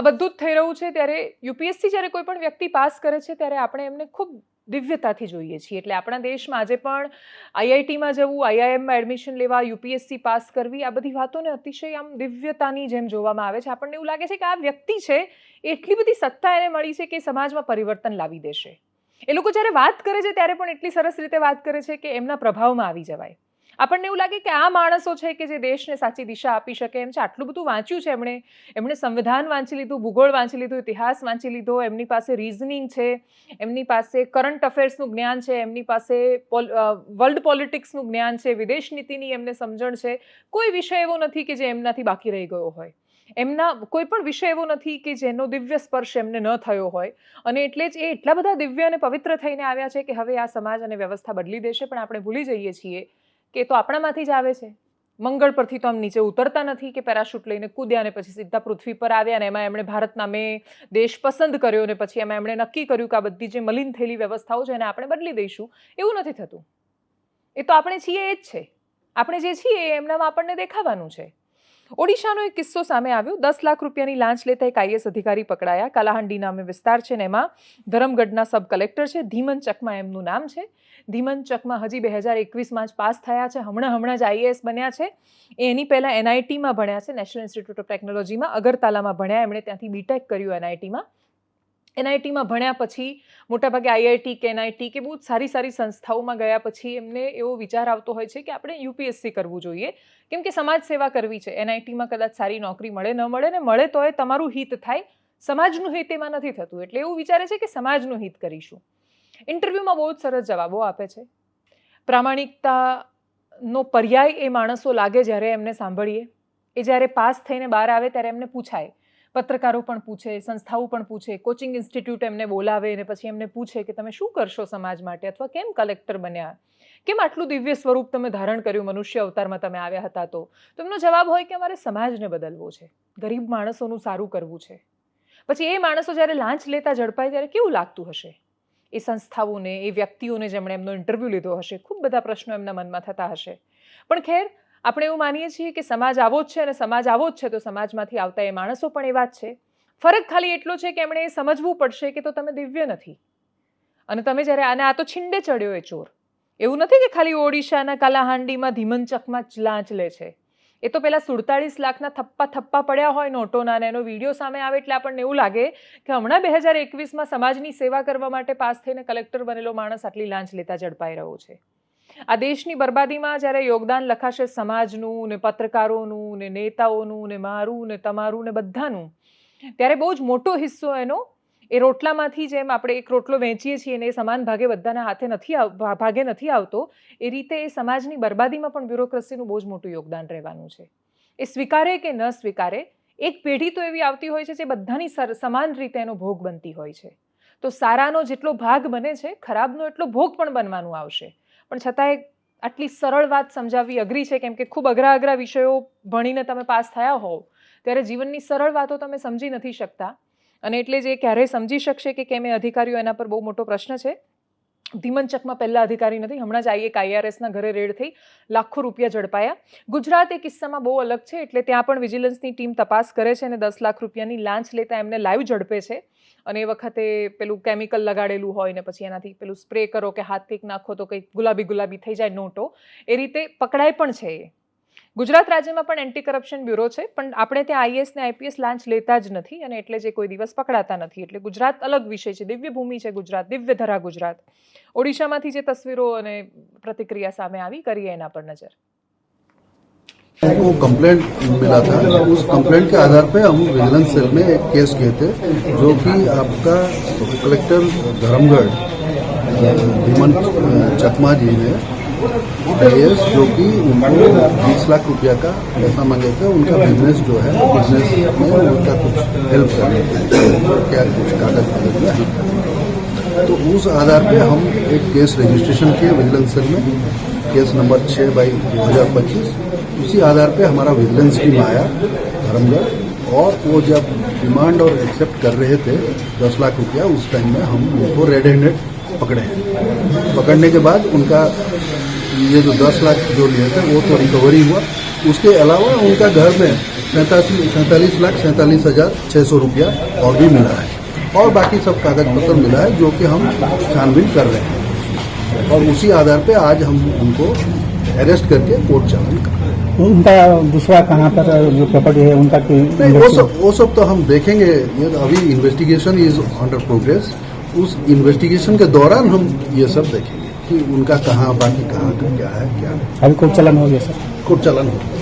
આ બધું જ થઈ રહ્યું છે ત્યારે યુપીએસસી જ્યારે કોઈ પણ વ્યક્તિ પાસ કરે છે ત્યારે આપણે એમને ખૂબ દિવ્યતાથી જોઈએ છીએ. એટલે આપણા દેશમાં આજે પણ આઈઆઈટીમાં જવું, આઈઆઈએમમાં એડમિશન લેવા, યુપીએસસી પાસ કરવી, આ બધી વાતોને અતિશય આમ દિવ્યતાની જેમ જોવામાં આવે છે. આપણને એવું લાગે છે કે આ વ્યક્તિ છે એટલી બધી સત્તા એને મળી છે કે સમાજમાં પરિવર્તન લાવી દેશે. એ લોકો જ્યારે વાત કરે છે ત્યારે પણ એટલી સરસ રીતે વાત કરે છે કે એમના પ્રભાવમાં આવી જવાય. આપણને એવું લાગે કે આ માણસો છે કે જે દેશને સાચી દિશા આપી શકે, એમ છે? આટલું બધું વાંચ્યું છે એમણે? એમણે સંવિધાન વાંચી લીધું, ભૂગોળ વાંચી લીધું, ઇતિહાસ વાંચી લીધો, એમની પાસે રિઝનિંગ છે, એમની પાસે કરંટ અફેર્સનું જ્ઞાન છે, એમની પાસે વર્લ્ડ પોલિટિક્સનું જ્ઞાન છે, વિદેશ નીતિની એમને સમજણ છે. કોઈ વિષય એવો નથી કે જે એમનાથી બાકી રહી ગયો હોય. એમના કોઈ પણ વિષય એવો નથી કે જેનો દિવ્ય સ્પર્શ એમને ન થયો હોય. અને એટલે જ એ એટલા બધા દિવ્ય અને પવિત્ર થઈને આવ્યા છે કે હવે આ સમાજ અને વ્યવસ્થા બદલી દેશે, પણ આપણે ભૂલી જઈએ છીએ કે તો આપણામાંથી જ આવે છે. મંગળ પરથી તો આમ નીચે ઉતરતા નથી કે પેરાશૂટ લઈને કૂદ્યા અને પછી સીધા પૃથ્વી પર આવ્યા ને એમાં એમણે ભારત નામે દેશ પસંદ કર્યો ને પછી એમાં એમણે નક્કી કર્યું કે આ બધી જે મલિન થયેલી વ્યવસ્થાઓ છે એને આપણે બદલી દઈશું. એવું નથી થતું. એ તો આપણે છીએ એ જ છે. આપણે જે છીએ એમનામાં આપણને દેખાવાનું છે. ઓડિશાનો એક કિસ્સો સામે આવ્યો. દસ લાખ રૂપિયાની લાંચ લેતા એક આઈએસ અધિકારી પકડાયા. કાલાહાંડી નામે વિસ્તાર છે ને એમાં ધરમગઢના સબ કલેક્ટર છે. ધીમન ચકમા એમનું નામ છે. ધીમન ચકમા હજી બે હજાર એકવીસમાં જ પાસ થયા છે. હમણાં હમણાં જ આઈએએસ બન્યા છે. એની પહેલાં એનઆઈટીમાં ભણ્યા છે. નેશનલ ઇન્સ્ટિટ્યૂટ ઓફ ટેકનોલોજીમાં અગરતાલામાં ભણ્યા. એમણે ત્યાંથી બીટેક કર્યું એનઆઈટીમાં. એનઆઈટીમાં ભણ્યા પછી, મોટાભાગે આઈઆઈટી કે એનઆઈટી કે બહુ સારી સારી સંસ્થાઓમાં ગયા પછી એમને એવો વિચાર આવતો હોય છે કે આપણે યુપીએસસી કરવું જોઈએ. કેમ કે સમાજ સેવા કરવી છે. એનઆઈટીમાં કદાચ સારી નોકરી મળે, ન મળે ને મળે તો એ તમારું હિત થાય. સમાજનું હિત એમાં નથી થતું. એટલે એવું વિચારે છે કે સમાજનું હિત કરીશું. ઇન્ટરવ્યૂમાં બહુ જ સરસ જવાબો આપે છે. પ્રામાણિકતાનો પર્યાય એ માણસો લાગે જ્યારે એમને સાંભળીએ. એ જ્યારે પાસ થઈને બહાર આવે ત્યારે એમને પૂછાય. પત્રકારો પણ પૂછે, સંસ્થાઓ પણ પૂછે, કોચિંગ ઇન્સ્ટિટ્યૂટ એમને બોલાવે અને પછી એમને પૂછે કે તમે શું કરશો સમાજ માટે અથવા કેમ કલેક્ટર બન્યા? કેમ આટલું દિવ્ય સ્વરૂપ તમે ધારણ કર્યું મનુષ્ય અવતારમાં તમે આવ્યા હતા તો? તેમનો જવાબ હોય કે અમારે સમાજને બદલવો છે. ગરીબ માણસોનું સારું કરવું છે. પછી એ માણસો જ્યારે લાંચ લેતા ઝડપાય ત્યારે કેવું લાગતું હશે? એ સંસ્થાઓને, એ વ્યક્તિઓને જેમણે એમનો ઇન્ટરવ્યૂ લીધો હશે, ખૂબ બધા પ્રશ્નો એમના મનમાં થતા હશે. પણ ખેર આપણે એવું માનીએ છીએ કે સમાજ આવો જ છે અને સમાજ આવો જ છે તો સમાજમાંથી આવતા એ માણસો પણ એવા જ છે. ફરક ખાલી એટલો છે કે એમણે એ સમજવું પડશે કે તો તમે દિવ્ય નથી. અને તમે જ્યારે આને આ તો છીંડે ચડ્યો એ ચોર. એવું નથી કે ખાલી ઓડિશાના કાલાહાંડીમાં ધીમન ચકમાં જ લાંચ લે છે. એ તો પેલા સુડતાળીસ લાખના થપ્પા થપ્પા પડ્યા હોય નોટોના ને એનો વીડિયો સામે આવે એટલે આપણને એવું લાગે કે હમણાં બે હજાર એકવીસમાં સમાજની સેવા કરવા માટે પાસ થઈને કલેક્ટર બનેલો માણસ આટલી લાંચ લેતા ઝડપાઈ રહ્યો છે. આ દેશની બરબાદીમાં જ્યારે યોગદાન લખાશે સમાજનું ને પત્રકારોનું ને નેતાઓનું ને મારું ને તમારું ને બધાનું, ત્યારે બહુ જ મોટો હિસ્સો એનો એ રોટલામાંથી જેમ આપણે એક રોટલો વેચીએ છીએ ને એ સમાન ભાગે બધાના હાથે નથી ભાગે નથી આવતો, એ રીતે એ સમાજની બરબાદીમાં પણ બ્યુરોક્રસીનું બહુ જ મોટું યોગદાન રહેવાનું છે. એ સ્વીકારે કે ન સ્વીકારે, એક પેઢી તો એવી આવતી હોય છે જે બધાની સમાન રીતે એનો ભોગ બનતી હોય છે. તો સારાનો જેટલો ભાગ બને છે, ખરાબનો એટલો ભોગ પણ બનવાનું આવશે. પણ છતાંય આટલી સરળ વાત સમજાવવી અઘરી છે, કેમ કે ખૂબ અઘરા અઘરા વિષયો ભણીને તમે પાસ થયા હોવ, ત્યારે જીવનની સરળ વાતો તમે સમજી નથી શકતા. અને એટલે જ એ ક્યારેય સમજી શકશે કે કેમ એ અધિકારીઓ એના પર બહુ મોટો પ્રશ્ન છે. ધીમનચકમાં પહેલા અધિકારી નથી, હમણાં જ આઈ એક આઈઆરએસના ઘરે રેડ થઈ લાખો રૂપિયા ઝડપાયા. ગુજરાત એ કિસ્સામાં બહુ અલગ છે, એટલે ત્યાં પણ વિજિલન્સની ટીમ તપાસ કરે છે અને દસ લાખ રૂપિયાની લાંચ લેતા એમને લાઈવ ઝડપે છે. અને એ વખતે પેલું કેમિકલ લગાડેલું હોય ને પછી એનાથી પેલું સ્પ્રે કરો કે હાથ કંઈક નાખો તો કંઈક ગુલાબી ગુલાબી થઈ જાય નોટો. એ રીતે પકડાય પણ છે એ. ગુજરાત રાજ્યમાં પણ એન્ટી કરપ્શન બ્યુરો છે પણ આપણે ત્યાં આઈએસ ને આઈપીએસ લાંચ લેતા જ નથી અને એટલે જે કોઈ દિવસ પકડાતા નથી એટલે ગુજરાત અલગ વિષય છે દિવ્ય ભૂમિ છે ગુજરાત દિવ્ય ધરા ગુજરાત ઓડિશામાંથી જે તસવીરો અને પ્રતિક્રિયા સામે આવી કરીએ એના પર નજર वो कंप्लेंट मिला था उस कंप्लेंट के आधार पे हम विजिलेंस सेल में एक केस किए थे जो कि आपका कलेक्टर धर्मगढ़ धीमन चकमा जी ने आईएएस जो कि उनको बीस लाख रुपया का पैसा मांगे थे, उनका बिज़नेस जो है बिज़नेस में उनका कुछ हेल्प करने के क्या कुछ कागज़ कागज़ में करने तो उस आधार पे हम एक केस रजिस्ट्रेशन किए विजिलेंस सेल में। केस नंबर छः बाई दो हज़ार पच्चीस। उसी आधार पे हमारा विजिलेंस टीम आया, धर्मगढ़। और वो जब डिमांड और एक्सेप्ट कर रहे थे, दस लाख रुपया, उस टाइम में हम उनको रेड हैंडेड पकड़े। पकड़ने के बाद उनका ये जो दस लाख जो लिए थे वो तो रिकवरी हुआ। उसके अलावा उनका घर में सैंतालीस सैंतालीस लाख सैंतालीस हज़ार छः सौ रुपया और भी मिला है। और बाकी सब कागज़ पत्र मिला है जो कि हम छानबीन कर रहे हैं। और उसी आधार पे आज हम उनको अरेस्ट करके कोर्ट चालान कर रहे हैं उनका दूसरा कहाँ पर जो प्रॉपर्टी है उनका नहीं वो सब वो सब तो हम देखेंगे। ये अभी इन्वेस्टिगेशन इज़ अंडर प्रोग्रेस उस इन्वेस्टिगेशन के दौरान हम ये सब देखेंगे कि उनका कहाँ बाकी कहाँ का क्या है क्या नहीं अभी कोई चलन हो गया सर कोर्ट चालान होगा